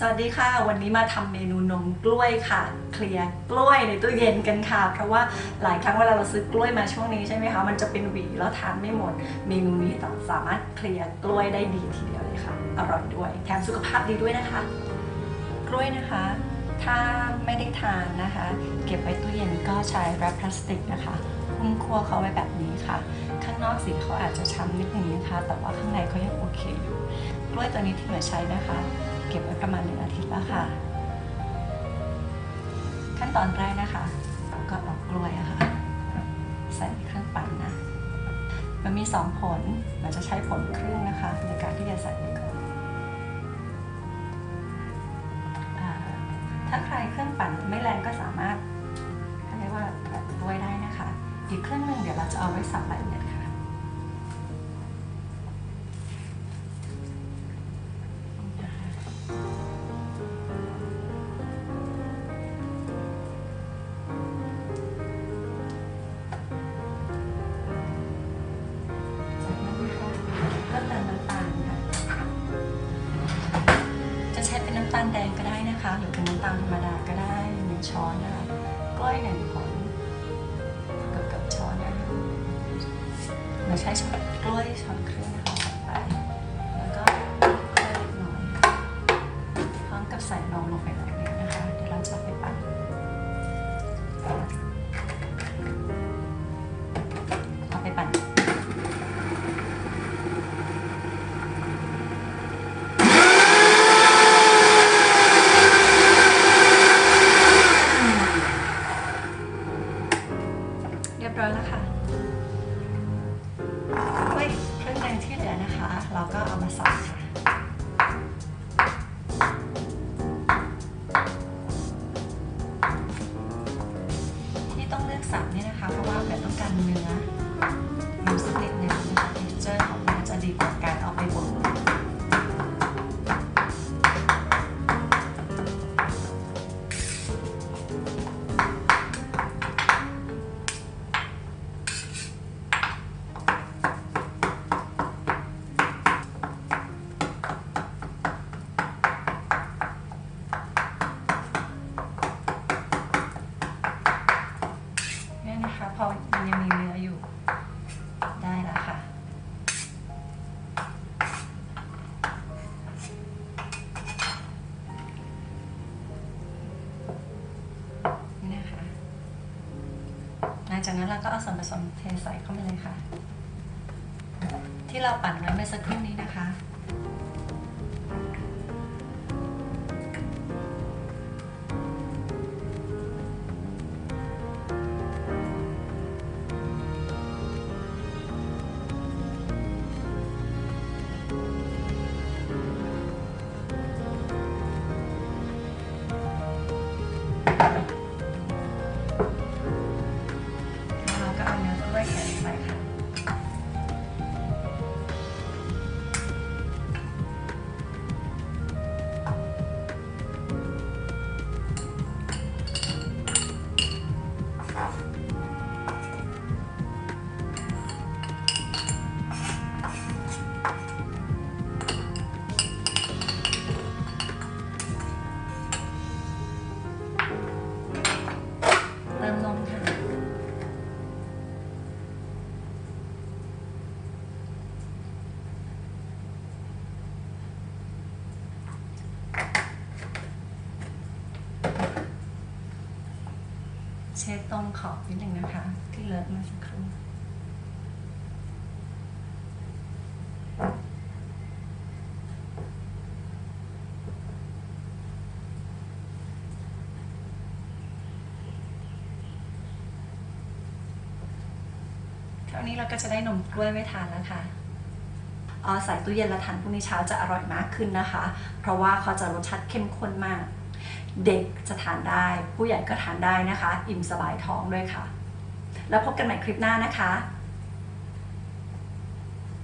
สวัสดีค่ะ วันนี้มาทำเมนูนมกล้วยค่ะ เคลียร์กล้วยในตู้เย็นกันค่ะ เพราะว่าหลายครั้งเวลาเราซื้อกล้วยมาช่วงนี้ใช่ไหมคะมันจะเป็นหวีแล้วทานไม่หมด เมนูนี้สามารถเคลียร์กล้วยได้ดีทีเดียวเลยค่ะ อร่อยด้วย แถมสุขภาพดีด้วยนะคะ กล้วยนะคะ ถ้าไม่ได้ทานนะคะ เก็บไว้ตู้เย็นก็ใช้แรปพลาสติกนะคะหุ้มคั่วเขาไว้แบบนี้ค่ะ ข้างนอกสีเขาอาจจะช้ำนิดนึงนะคะ แต่ว่าข้างในเขายังโอเคอยู่ กล้วยตัวนี้ที่เหลือใช้นะคะ ก็บไว้ประมาณหนึ่งอาทิตย์แล้วค่ะ ขั้นตอนแรกนะคะก็เอากล้วยอะค่ะ ใส่ในเครื่องปั่นนะ มันมีสองผลเราจะใช้ผลครึ่งนะคะ ในการที่จะใส่ไปก่อนถ้าใครเครื่องปั่นไม่แรงก็สามารถเขาเรียกว่าแบบกล้วยได้นะคะอีกเครื่องหนึ่งเดี๋ยวเราจะเอาไว้สับละเอียด ช้อนนะคะกล้วยหนึ่งผลกับกับช้อนนะคะเราใช้ช้อนกล้วยช้อนครึ่งนะคะใส่ไป แล้วก็กล้วยเล็กน้อยพร้อมกับใส่นมลงไปแบบนี้นะคะ เดี๋ยวเราจะไปปั่น ด้วยเครื่องแกงที่เหลือนะคะ เราก็เอามาสับค่ะที่ต้องเลือกสับเนี่ยนะคะ เพราะว่าแบบต้องการเนื้อ ยังมีเนื้ออยู่ ได้แล้วค่ะ นี่นะคะหลังจากนั้นเราก็เอาส่วนผสมเทใส่เข้าไปเลยค่ะ ที่เราปั่นไว้เมื่อสักครู่นี้นะคะ อ ช็ดตรงขอบนิดหนึ่งนะคะ ที่เลอะมาสักครู่เท่านี้เราก็จะได้นมกล้วยไว้ทานแล้วค่ะเอาใส่ตู้เย็นแล้วทานพรุ่งนี้เช้าจะอร่อยมากขึ้นนะคะ เพราะว่าเขาจะรสชาติเข้มข้นมาก เด็กจะทานได้ ผู้ใหญ่ก็ทานได้นะคะ อิ่มสบายท้องด้วยค่ะ แล้วพบกันใหม่คลิปหน้านะคะ